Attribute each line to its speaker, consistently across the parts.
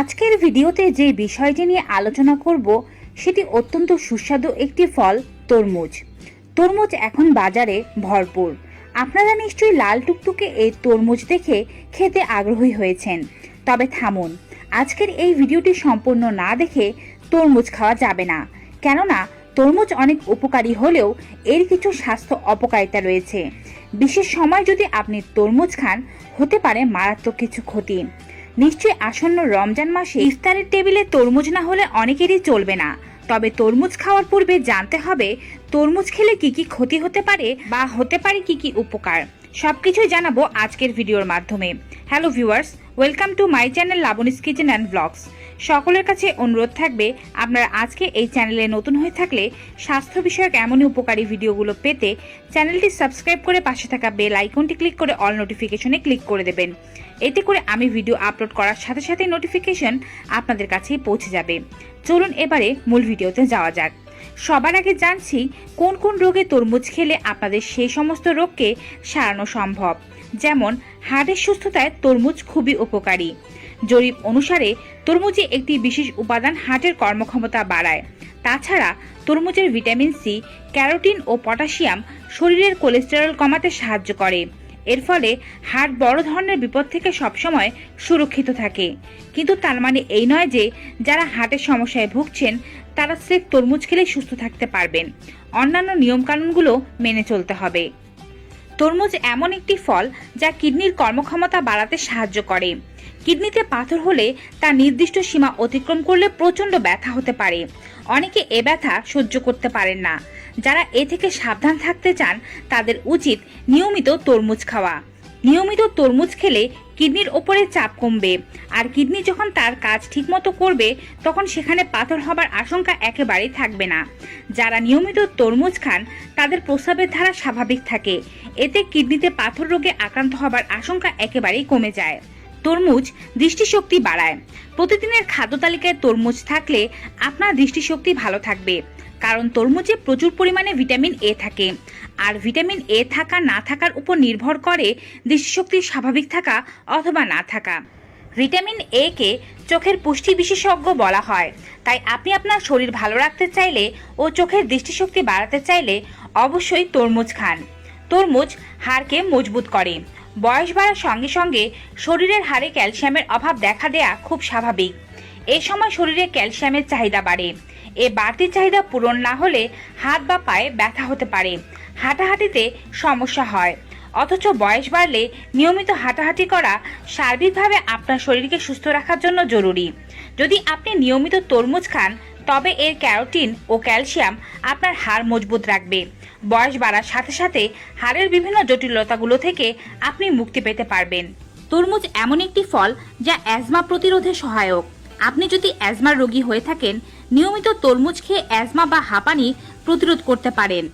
Speaker 1: আজকের ভিডিওতে যে বিষয়টি নিয়ে আলোচনা করব, সেটি অত্যন্ত সুস্বাদু একটি ফল, তরমুজ। তরমুজ এখন বাজারে ভরপুর। আপনারা নিশ্চয়ই লাল টুকটুকে এই তরমুজ দেখে খেতে আগ্রহী হয়েছেন। তবে থামুন, আজকের এই ভিডিওটি সম্পূর্ণ না দেখে তরমুজ খাওয়া যাবে না। কেননা, তরমুজ অনেক উপকারী হলেও এর কিছু স্বাস্থ্য অপকারিতা রয়েছে। বিশেষ সময় যদি আপনি তরমুজ খান, হতে পারে মারাত্মক কিছু ক্ষতি। নিশ্চয়ই আসন্ন রমজান মাসে ইফতারের টেবিলে তরমুজ না হলে অনেকেরই চলবে না। তবে তরমুজ খাওয়ার পূর্বে জানতে হবে, তরমুজ খেলে কি কি ক্ষতি হতে পারে বা হতে পারে কি কি উপকার। সবকিছুই জানাব আজকের ভিডিওর মাধ্যমে। Hello viewers welcome to my channel Labani's kitchen and blogs সকলের কাছে অনুরোধ থাকবে, আপনারা আজকে এই চ্যানেলে নতুন হয়ে থাকলে স্বাস্থ্য বিষয়ক এমনই উপকারী ভিডিওগুলো পেতে চ্যানেলটি সাবস্ক্রাইব করে পাশে থাকা বেল আইকনটি ক্লিক করে অল নোটিফিকেশনে ক্লিক করে দেবেন। এতে করে আমি ভিডিও আপলোড করার সাথে সাথে নোটিফিকেশন আপনাদের কাছেই পৌঁছে যাবে। চলুন এবারে মূল ভিডিওতে যাওয়া যাক। সবার আগে জানছি কোন কোন রোগে তরমুজ খেলে আপনাদের সেই সমস্ত রোগকে সারানো সম্ভব। যেমন, হাড়ের সুস্থতায় তরমুজ খুবই উপকারী। জরিপ অনুসারে তরমুজে একটি বিশেষ উপাদান হার্টের কর্মক্ষমতা বাড়ায়। তাছাড়া তরমুজের ভিটামিন সি, ক্যারোটিন ও পটাশিয়াম শরীরের কোলেস্টেরল কমাতে সাহায্য করে। এর ফলে হার্ট বড় ধরনের বিপদ থেকে সবসময় সুরক্ষিত থাকে। কিন্তু তার মানে এই নয় যে, যারা হার্টের সমস্যায় ভুগছেন, তারা স্রেফ তরমুজ খেলে সুস্থ থাকতে পারবেন। অন্যান্য নিয়মকানুনগুলো মেনে চলতে হবে। তরমুজ এমন একটি ফল যা কিডনির কর্মক্ষমতা বাড়াতে সাহায্য করে। কিডনিতে পাথর হলে তা নির্দিষ্ট সীমা অতিক্রম করলে প্রচণ্ড ব্যথা হতে পারে। অনেকে এ ব্যথা সহ্য করতে পারেন না। যারা এ থেকে সাবধান থাকতে চান, তাদের উচিত নিয়মিত তরমুজ খাওয়া। নিয়মিত তরমুজ খেলে কিডনির ওপরে চাপ কমবে। আর কিডনি যখন তার কাজ ঠিকমতো করবে, তখন সেখানে পাথর হবার আশঙ্কা একেবারেই থাকবে না। যারা নিয়মিত তরমুজ খান, তাদের প্রস্রাবের ধারা স্বাভাবিক থাকে। এতে কিডনিতে পাথর রোগে আক্রান্ত হবার আশঙ্কা একেবারেই কমে যায়। তরমুজ দৃষ্টিশক্তি বাড়ায়। প্রতিদিনের খাদ্য তালিকায় তরমুজ থাকলে আপনার দৃষ্টিশক্তি ভালো থাকবে, কারণ তরমুজে প্রচুর পরিমাণে ভিটামিন এ থাকে। আর ভিটামিন এ থাকা, না থাকার উপর নির্ভর করে দৃষ্টিশক্তি স্বাভাবিক থাকা অথবা না থাকা। ভিটামিন এ কে চোখের পুষ্টি বিশেষজ্ঞ বলা হয়। তাই আপনি আপনার শরীর ভালো রাখতে চাইলে ও চোখের দৃষ্টিশক্তি বাড়াতে চাইলে অবশ্যই তরমুজ খান। তরমুজ হাড়কে মজবুত করে বয়স বাড়ার সঙ্গে সঙ্গে শরীরের হাড়ে ক্যালসিয়ামের অভাব দেখা দেয়া খুব স্বাভাবিক। এই সময় শরীরে ক্যালসিয়ামের চাহিদা বাড়ে। এ বাড়তি চাহিদা পূরণ না হলে হাত বা পায়ে ব্যথা হতে পারে। হাঁটাহাঁটিতে সমস্যা হয়। অথচ বয়স বাড়লে নিয়মিত হাঁটাহাঁটি করা সার্বিকভাবে আপনার শরীরকে সুস্থ রাখার জন্য জরুরি। যদি আপনি নিয়মিত তরমুজ খান, তবে এর ক্যারোটিন ও ক্যালসিয়াম আপনার হাড় মজবুত রাখবে। বয়স বাড়ার সাথে সাথে হাড়ের বিভিন্ন জটিলতাগুলো থেকে আপনি মুক্তি পেতে পারবেন। তরমুজ এমন একটি ফল যা অ্যাজমা প্রতিরোধে সহায়ক। আপনি যদি অ্যাজমার রোগী হয়ে থাকেন, নিয়মিত তরমুজ খেয়ে অ্যাজমা বা হাঁপানি প্রতিরোধ করতে পারেন।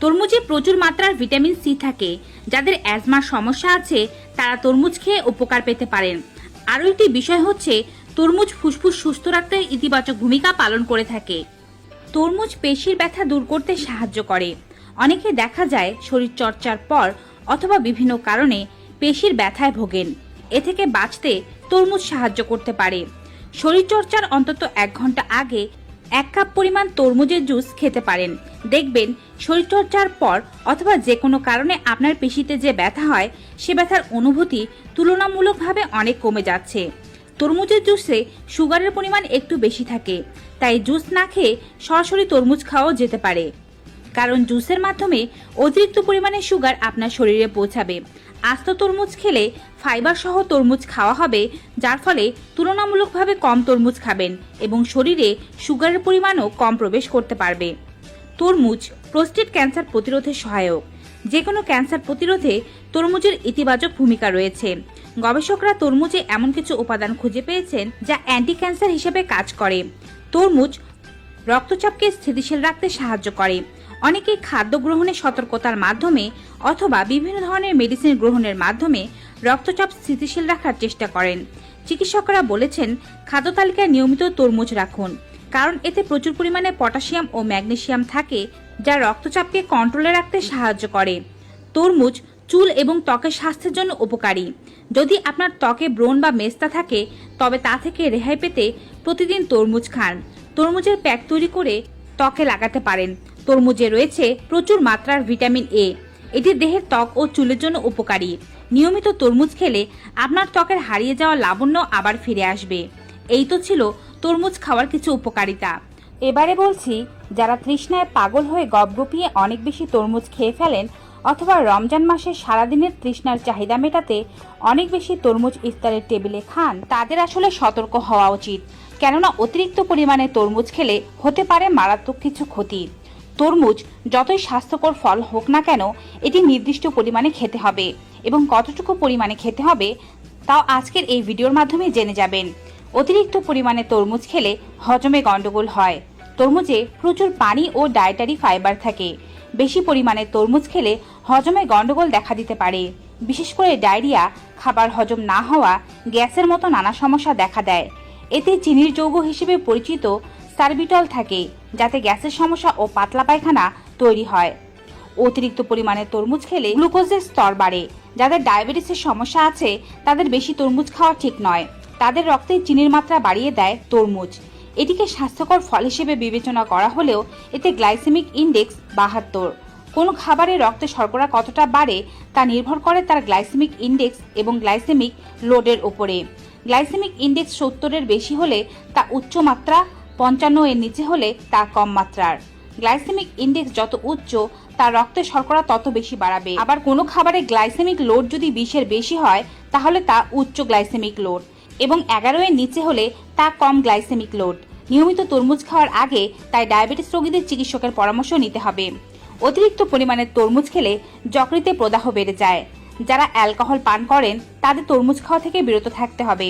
Speaker 1: তরমুজে প্রচুর মাত্রার ভিটামিন সি থাকে। যাদের অ্যাজমার সমস্যা আছে, তারা তরমুজ খেয়ে উপকার পেতে পারেন। আরও একটি বিষয় হচ্ছে, তরমুজ ফুসফুস সুস্থ রাখতে ইতিবাচক ভূমিকা পালন করে থাকে। তরমুজ পেশির ব্যথা দূর করতে সাহায্য করে। অনেকে দেখা যায় শরীর চর্চার পর অথবা বিভিন্ন কারণে পেশির ব্যথায় ভোগেন। এ থেকে বাঁচতে তরমুজ সাহায্য করতে পারে। শরীরচর্চার অন্তত এক ঘণ্টা আগে এক কাপ পরিমাণ তরমুজের জুস খেতে পারেন। দেখবেন শরীরচর্চার পর অথবা যে কোনো কারণে আপনার পেশিতে যে ব্যথা হয়, সে ব্যথার অনুভূতি তুলনামূলকভাবে অনেক কমে যাচ্ছে। তরমুজের জুসে সুগারের পরিমাণ একটু বেশি থাকে, তাই জুস না খেয়ে সরাসরি তরমুজ খাওয়াও যেতে পারে। কারণ জুসের মাধ্যমে অতিরিক্ত পরিমাণে সুগার আপনার শরীরে পৌঁছাবে। আস্ত তরমুজ খেলে ফাইবার সহ তরমুজ খাওয়া হবে, যার ফলে তুলনামূলকভাবে কম তরমুজ খাবেন এবং শরীরে সুগারের পরিমাণও কম প্রবেশ করতে পারবে। তরমুজ প্রোস্টেট ক্যান্সার প্রতিরোধে সহায়ক। যে কোনো ক্যান্সার প্রতিরোধে তরমুজের ইতিবাচক ভূমিকা রয়েছে। গবেষকরা তরমুজে এমন কিছু উপাদান খুঁজে পেয়েছেন যা অ্যান্টি ক্যান্সার হিসেবে কাজ করে। তরমুজ রক্তচাপকে স্থিতিশীল রাখতে সাহায্য করে। অনেকে খাদ্য গ্রহণের সতর্কতার মাধ্যমে অথবা বিভিন্ন ধরনের মেডিসিন গ্রহণের মাধ্যমে রক্তচাপ স্থিতিশীল রাখার চেষ্টা করেন। চিকিৎসকরা বলেছেন, খাদ্য তালিকায় নিয়মিত তরমুজ রাখুন, কারণ এতে প্রচুর পরিমাণে পটাশিয়াম ও ম্যাগনেসিয়াম থাকে, যা রক্তচাপকে কন্ট্রোলে রাখতে সাহায্য করে। তরমুজ চুল এবং ত্বকের স্বাস্থ্যের জন্য উপকারী। যদি আপনার ত্বকে ব্রণ বা মেস্তা থাকে, তবে তা থেকে রেহাই পেতে প্রতিদিন তরমুজ খান। তরমুজের প্যাক তৈরি করে ত্বকে লাগাতে পারেন। তরমুজে রয়েছে প্রচুর মাত্রার ভিটামিন এ। এটি দেহের ত্বক ও চুলের জন্য উপকারী। নিয়মিত তরমুজ খেলে আপনার ত্বকের হারিয়ে যাওয়া লাবণ্য আবার ফিরে আসবে। এই তো ছিল তরমুজ খাওয়ার কিছু উপকারিতা। এবারে বলছি, যারা তৃষ্ণায় পাগল হয়ে গপগপিয়ে অনেক বেশি তরমুজ খেয়ে ফেলেন অথবা রমজান মাসে সারাদিনের তৃষ্ণার চাহিদা মেটাতে অনেক বেশি তরমুজ ইফতারের টেবিলে খান, তাদের আসলে সতর্ক হওয়া উচিত। কেননা অতিরিক্ত পরিমাণে তরমুজ খেলে হতে পারে মারাত্মক কিছু ক্ষতি। তরমুজ যতই স্বাস্থ্যকর ফল হোক না কেন, এটি নির্দিষ্ট পরিমাণে খেতে হবে এবং কতটুকু পরিমাণে খেতে হবে তাও আজকের এই ভিডিওর মাধ্যমে জেনে যাবেন। অতিরিক্ত পরিমাণে তরমুজ খেলে হজমে গন্ডগোল হয়। তরমুজে প্রচুর পানি ও ডায়েটারি ফাইবার থাকে। বেশি পরিমাণে তরমুজ খেলে হজমে গন্ডগোল দেখা দিতে পারে। বিশেষ করে ডায়রিয়া, খাবার হজম না হওয়া, গ্যাসের মতো নানা সমস্যা দেখা দেয়। এতে চিনির যৌগ হিসেবে পরিচিত সার্বিটল থাকে। যাতে গ্যাসের সমস্যা ও পাতলা পায়খানা তৈরি হয়। অতিরিক্ত পরিমাণে তরমুজ খেলে গ্লুকোজের স্তর বাড়ে। যাদের ডায়াবেটিসের সমস্যা আছে, তাদের বেশি তরমুজ খাওয়া ঠিক নয়। তাদের রক্তে চিনির মাত্রা বাড়িয়ে দেয় তরমুজ। এটিকে স্বাস্থ্যকর ফল হিসেবে বিবেচনা করা হলেও এতে গ্লাইসেমিক ইন্ডেক্স বাহাত্তর। কোনো খাবারে রক্তে শর্করা কতটা বাড়ে, তা নির্ভর করে তার গ্লাইসেমিক ইন্ডেক্স এবং গ্লাইসেমিক লোডের ওপরে গ্লাইসেমিক ইন্ডেক্স সত্তরের বেশি হলে তা উচ্চ মাত্রা পঞ্চান্ন এর নিচে হলে তা কম মাত্রার। গ্লাইসেমিক ইন্ডেক্স যত উচ্চ, তার রক্তে শর্করা তত বেশি বাড়াবে। আবার কোনো খাবারে গ্লাইসেমিক লোড যদি বিশের বেশি হয়, তাহলে তা উচ্চ গ্লাইসেমিক লোড। এবং এগারো এর নিচে হলে তা কম গ্লাইসেমিক লোড। নিয়মিত তরমুজ খাওয়ার আগে তাই ডায়াবেটিস রোগীদের চিকিৎসকের পরামর্শ নিতে হবে। অতিরিক্ত পরিমাণে তরমুজ খেলে যকৃতে প্রদাহ বেড়ে যায়। যারা অ্যালকোহল পান করেন, তাদের তরমুজ খাওয়া থেকে বিরত থাকতে হবে।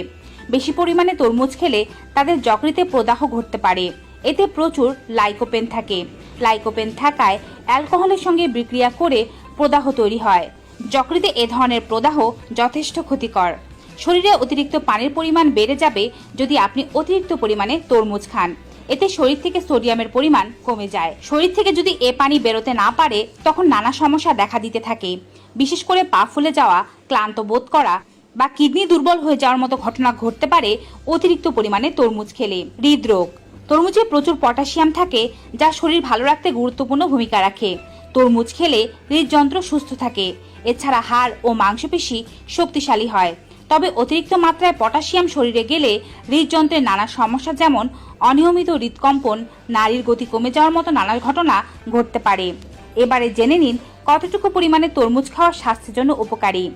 Speaker 1: বেশি পরিমাণে তরমুজ খেলে তাদের যকৃতে প্রদাহ ঘটতে পারে। এতে প্রচুর লাইকোপেন থাকে। লাইকোপেন থাকায় অ্যালকোহলের সঙ্গে বিক্রিয়া করে প্রদাহ তৈরি হয়। যকৃতে এ ধরনের প্রদাহ যথেষ্ট ক্ষতিকর। শরীরে অতিরিক্ত পানির পরিমাণ বেড়ে যাবে যদি আপনি অতিরিক্ত পরিমাণে তরমুজ খান। এতে শরীর থেকে সোডিয়ামের পরিমাণ কমে যায়। শরীর থেকে যদি এ পানি বেরোতে না পারে, তখন নানা সমস্যা দেখা দিতে থাকে। বিশেষ করে পা ফুলে যাওয়া, ক্লান্ত বোধ করা বা কিডনি দুর্বল হয়ে যাওয়ার মতো ঘটনা ঘটতে পারে অতিরিক্ত পরিমাণে তরমুজ খেলে। হৃদরোগ। তরমুজে প্রচুর পটাশিয়াম থাকে, যা শরীর ভালো রাখতে গুরুত্বপূর্ণ ভূমিকা রাখে। তরমুজ খেলে হৃদযন্ত্র সুস্থ থাকে। এছাড়া হাড় ও মাংসপেশি শক্তিশালী হয়। তবে অতিরিক্ত মাত্রায় পটাশিয়াম শরীরে গেলে হৃদযন্ত্রের নানা সমস্যা যেমন অনিয়মিত হৃদকম্পন, নারীর গতি কমে যাওয়ার মতো নানা ঘটনা ঘটতে পারে। এবারে জেনে নিন কতটুকু পরিমাণে তরমুজ খাওয়া স্বাস্থ্যের জন্য উপকারী।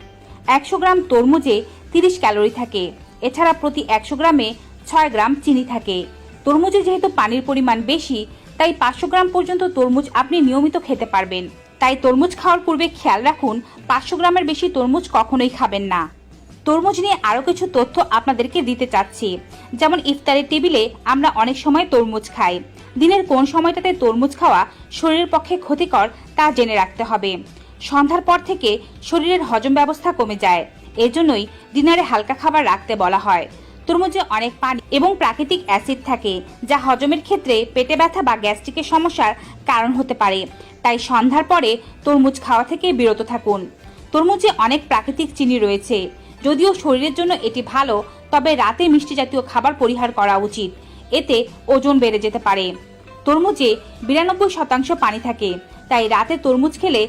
Speaker 1: একশো গ্রাম তরমুজে তিরিশ ক্যালোরি থাকে। এছাড়া প্রতি একশো গ্রামে ছয় গ্রাম চিনি থাকে। তরমুজে যেহেতু পানির পরিমাণ বেশি, তাই পাঁচশো গ্রাম পর্যন্ত তরমুজ আপনি নিয়মিত খেতে পারবেন। তাই তরমুজ খাওয়ার পূর্বে খেয়াল রাখুন, পাঁচশো গ্রামের বেশি তরমুজ কখনোই খাবেন না। তরমুজ নিয়ে আরও কিছু তথ্য আপনাদেরকে দিতে চাচ্ছি। যেমন ইফতারের টেবিলে আমরা অনেক সময় তরমুজ খাই। দিনের কোন সময়টাতে তরমুজ খাওয়া শরীরের পক্ষে ক্ষতিকর তা জেনে রাখতে হবে। সন্ধ্যার পর থেকে শরীরের হজম ব্যবস্থা কমে যায়। এজন্যই ডিনারে হালকা খাবার রাখতে বলা হয়। তরমুজে অনেক পানি এবং প্রাকৃতিক অ্যাসিড থাকে, যা হজমের ক্ষেত্রে পেটে ব্যথা বা গ্যাস্ট্রিকের সমস্যার কারণ হতে পারে। তাই সন্ধ্যার পরে তরমুজ খাওয়া থেকে বিরত থাকুন। তরমুজে অনেক প্রাকৃতিক চিনি রয়েছে। যদিও শরীরের জন্য এটি ভালো, তবে রাতে মিষ্টি জাতীয় খাবার পরিহার করা উচিত। এতে ওজন বেড়ে যেতে পারে। তরমুজে বিরানব্বই শতাংশ পানি থাকে, তাই রাতে তরমুজ খেলে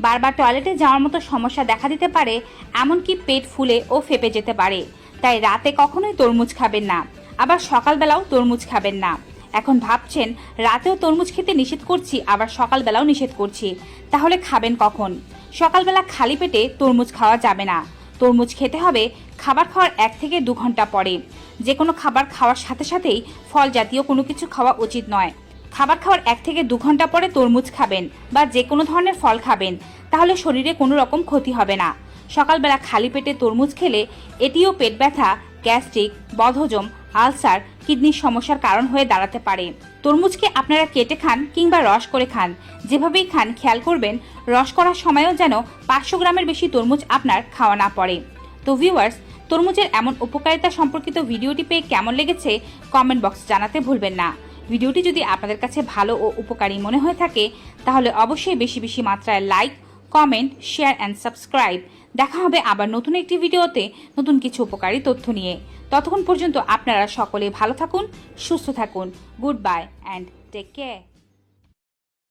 Speaker 1: বারবার টয়লেটে যাওয়ার মতো সমস্যা দেখা দিতে পারে, এমনকি পেট ফুলে ও ফেপে যেতে পারে। তাই রাতে কখনোই তরমুজ খাবেন না, আবার সকালবেলাও তরমুজ খাবেন না। এখন ভাবছেন, রাতেও তরমুজ খেতে নিষেধ করছি, আবার সকালবেলাও নিষেধ করছি। তাহলে খাবেন কখন? সকালবেলা খালি পেটে তরমুজ খাওয়া যাবে না। তরমুজ খেতে হবে খাবার খাওয়ার এক থেকে দু ঘণ্টা পরে। যে কোনো খাবার খাওয়ার সাথে সাথেই ফল জাতীয় কোনো কিছু খাওয়া উচিত নয়। খাবার খাওয়ার এক থেকে দু ঘণ্টা পরে তরমুজ খাবেন বা যে কোনো ধরনের ফল খাবেন। তাহলে শরীরে কোনো রকম ক্ষতি হবে না। সকালবেলা খালি পেটে তরমুজ খেলে এটিও পেট ব্যথা, গ্যাস্ট্রিক, বদহজম, আলসার, কিডনির সমস্যার কারণ হয়ে দাঁড়াতে পারে। তরমুজকে আপনারা কেটে খান কিংবা রস করে খান। যেভাবেই খান, খেয়াল করবেন, রস করার সময়ও যেন পাঁচশো গ্রামের বেশি তরমুজ আপনার খাওয়া না পড়ে। তো ভিউয়ার্স, তরমুজের এমন উপকারিতা সম্পর্কিত ভিডিওটি পেয়ে কেমন লেগেছে, কমেন্ট বক্সে জানাতে ভুলবেন না। ভিডিওটি যদি আপনাদের কাছে ভালো ও উপকারী মনে হয়ে থাকে, তাহলে অবশ্যই বেশি বেশি মাত্রায় like comment share and subscribe দেখা হবে আবার নতুন একটি ভিডিওতে নতুন কিছু উপকারী তথ্য নিয়ে। ততক্ষণ পর্যন্ত আপনারা সকলে ভালো থাকুন, সুস্থ থাকুন। Good bye and take care